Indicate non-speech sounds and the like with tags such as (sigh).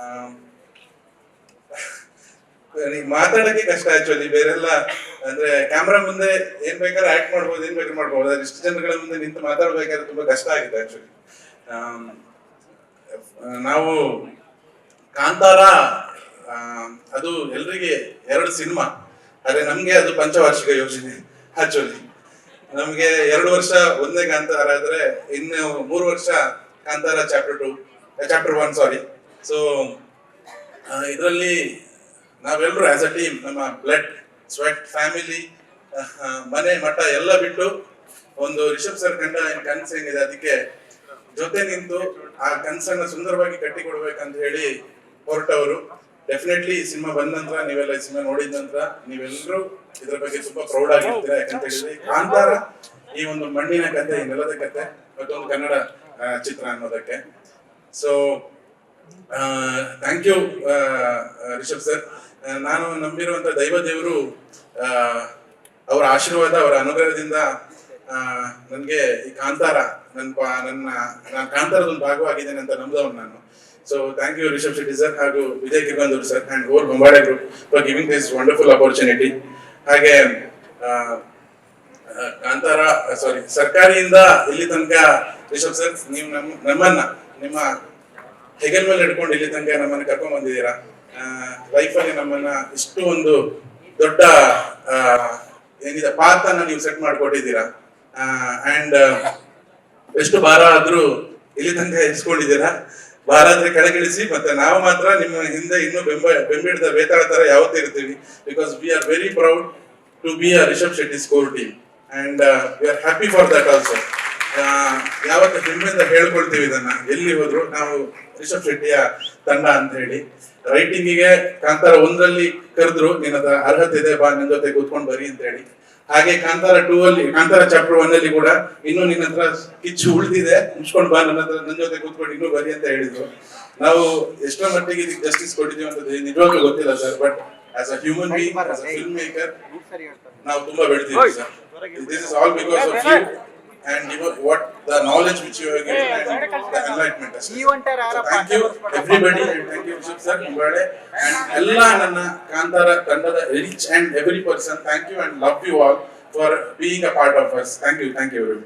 (laughs) ಮಾತಾಡಕ್ಕೆ ಕಷ್ಟ ಆಕ್ಚುಲಿ ಬೇರೆಲ್ಲ ಅಂದ್ರೆ ಕ್ಯಾಮ್ರಾ ಮುಂದೆ ಏನ್ ಬೇಕಾದ್ರೆ ಆಕ್ಟ್ ಮಾಡ್ಬೋದು, ಏನ್ ಬೇಕಾದ್ರೆ ಮಾಡ್ಬೋದು. ಆದ್ರೆ ಇಷ್ಟು ಜನಗಳ ಮುಂದೆ ನಿಂತು ಮಾತಾಡ್ಬೇಕಾದ್ರೆ ತುಂಬಾ ಕಷ್ಟ ಆಗಿದೆ ಆಕ್ಚುಲಿ ನಾವು ಕಾಂತಾರ ಅದು ಎಲ್ರಿಗೆ ಎರಡು ಸಿನಿಮಾ. ಆದ್ರೆ ನಮ್ಗೆ ಅದು ಪಂಚವಾರ್ಷಿಕ ಯೋಜನೆ ಆಕ್ಚುಲಿ ನಮ್ಗೆ ಎರಡು ವರ್ಷ ಒಂದೇ ಕಾಂತಾರ ಆದ್ರೆ ಇನ್ನು ಮೂರು ವರ್ಷ Kantara chapter two chapter one sorry so ಇದರಲ್ಲಿ ನಾವೆಲ್ಲರೂ ಆಸ್ ಅ ಟೀಮ್ ನಮ್ಮ ಬ್ಲಡ್ ಸ್ವೆಟ್ ಫ್ಯಾಮಿಲಿ ಮನೆ, ಮಠ ಎಲ್ಲ ಬಿಟ್ಟು ಒಂದು ರಿಷಬ್ ಸರ್ ಕಂಡ ಏನು ಕನಸು ಏನಿದೆ ಅದಕ್ಕೆ ಜೊತೆ ನಿಂತು ಆ ಕನಸನ್ನ ಸುಂದರವಾಗಿ ಕಟ್ಟಿಕೊಡ್ಬೇಕಂತ ಹೇಳಿ ಹೊರಟವರು. ಡೆಫಿನೆಟ್ಲಿ ಈ ಸಿನಿಮಾ ಬಂದ ನಂತರ ನೀವೆಲ್ಲ ಈ ಸಿನಿಮಾ ನೋಡಿದ ನಂತರ ನೀವೆಲ್ಲರೂ ಇದ್ರ ಬಗ್ಗೆ ತುಂಬಾ ಪ್ರೌಡ್ ಆಗಿರ್ತೀರಾ ಯಾಕಂತ ಹೇಳಿದ್ರೆ ಕಾಂತಾರ ಈ ಒಂದು ಮಣ್ಣಿನ ಕತೆ, ಈ ನೆಲದ ಕತೆ, ಮತ್ತೊಂದು ಕನ್ನಡ ಚಿತ್ರ ಅನ್ನೋದಕ್ಕೆ. So thank you Rishab sir ನಾನು ನಂಬಿರುವಂತ ದೈವ ದೇವರು ಅವರ ಆಶೀರ್ವಾದ, ಅವರ ಅನುಗ್ರಹದಿಂದ ನನಗೆ ಈ ಕಾಂತಾರ ನನ್ನ ನನ್ನ, ನಾನು ಕಾಂತಾರದ ಒಂದು ಭಾಗವಾಗಿದ್ದೇನೆ ಅಂತ ನಂಬಿದವನು ನಾನು. So thank you Rishab Shetty sir ಹಾಗೂ Vijay Kiragandur sir and our Hombale group for giving this wonderful opportunity ಹಾಗೆ ಕಾಂತಾರ ಸಾರಿ ಸರ್ಕಾರಿಯಿಂದ ಇಲ್ಲಿ ತನಕ, ರಿಷಬ್ ಸರ್ ನೀವು ನಮ್ಮ ನಮ್ಮನ್ನ, ನಿಮ್ಮ ಹೆಗಲ್ ಮೇಲೆ ಹಿಡ್ಕೊಂಡು ಇಲ್ಲಿ ತನಕ ನಮ್ಮನ್ನ ಕರ್ಕೊಂಡ್ ಬಂದಿದ್ದೀರಾ? ಲೈಫಲ್ಲಿ ನಮ್ಮನ್ನ ಇಷ್ಟು ಒಂದು ದೊಡ್ಡ ಏನಿದೆ ಪಾತ್ರ ನೀವು ಸೆಟ್ ಮಾಡ್ಕೊಟ್ಟಿದ್ದೀರಾ? ಅಂಡ್ ಎಷ್ಟು ಭಾರ ಆದ್ರೂ ಇಲ್ಲಿ ತನಕ ಎಸ್ಕೊಂಡಿದ್ದೀರಾ? ಭಾರ ಆದ್ರೆ ಕೆಳಗಿಳಿಸಿ ಮತ್ತೆ ನಾವು ಮಾತ್ರ ನಿಮ್ಮ ಹಿಂದೆ ಇನ್ನೂ ಬೆಂಬ, ಬೆಂಬಿಡಿದ ಬೇತಾಳ ತರ ಯಾವತ್ತೂ ಇರ್ತೀವಿ. Because we are very proud to be a Rishab Shetty score team and we are happy for that also ಯಾವತ್ತು ಹೆಮ್ಮೆಯಿಂದ ಹೇಳ್ಕೊಳ್ತೀವಿ ಇದನ್ನ. ಎಲ್ಲಿ ಹೋದ್ರು ನಾವು ರಿಷಬ್ ಶೆಟ್ಟಿಯ ತಂಡ ಅಂತ ಹೇಳಿ. ರೈಟಿಂಗಿಗೆ ಕಾಂತಾರ ಒಂದರಲ್ಲಿ ಕರೆದ್ರು ನಿನ್ನ ಅರ್ಹತೆ ಇದೆ ಬಾ ನನ್ನ ಜೊತೆ ಕೂತ್ಕೊಂಡು ಬರಿ ಅಂತ ಹೇಳಿ. ಹಾಗೆ ಕಾಂತಾರ ಟೂ ಅಲ್ಲಿ ಕಾಂತಾರ ಚಾಪ್ಟರ್ ಒನ್ ಅಲ್ಲಿ ಕೂಡ ಇನ್ನು ನಿನ್ನ ಹತ್ರ ಕಿಚ್ಚು ಉಳಿದಿದೆ ಮುಚ್ಕೊಂಡು ಬಾ ನನ್ನ ಹತ್ರ ನನ್ನ ಜೊತೆ ಕೂತ್ಕೊಂಡು ಇನ್ನೂ ಬರಿ ಅಂತ ಹೇಳಿದ್ರು. ನಾವು ಎಷ್ಟೋ ಮಟ್ಟಿಗೆ ಇದಕ್ಕೆ ಜಸ್ಟಿಸ್ ಕೊಟ್ಟಿದ್ದೀವಿ ಅಂತ ನಿಜವಾಗ್ಲೂ ಗೊತ್ತಿಲ್ಲ sir but as a human being as a film maker ನಾವು ತುಂಬಾ ಬೆಳಿತೀವಿ sir this is all because of you and your what the knowledge which you have given and the enlightenment thank you everybody and thank you Rishab sir Hombale and ಎಲ್ಲ ನನ್ನ ಕಾಂತಾರ ತಂಡದ rich and every person thank you and love you all for being a part of us thank you thank you every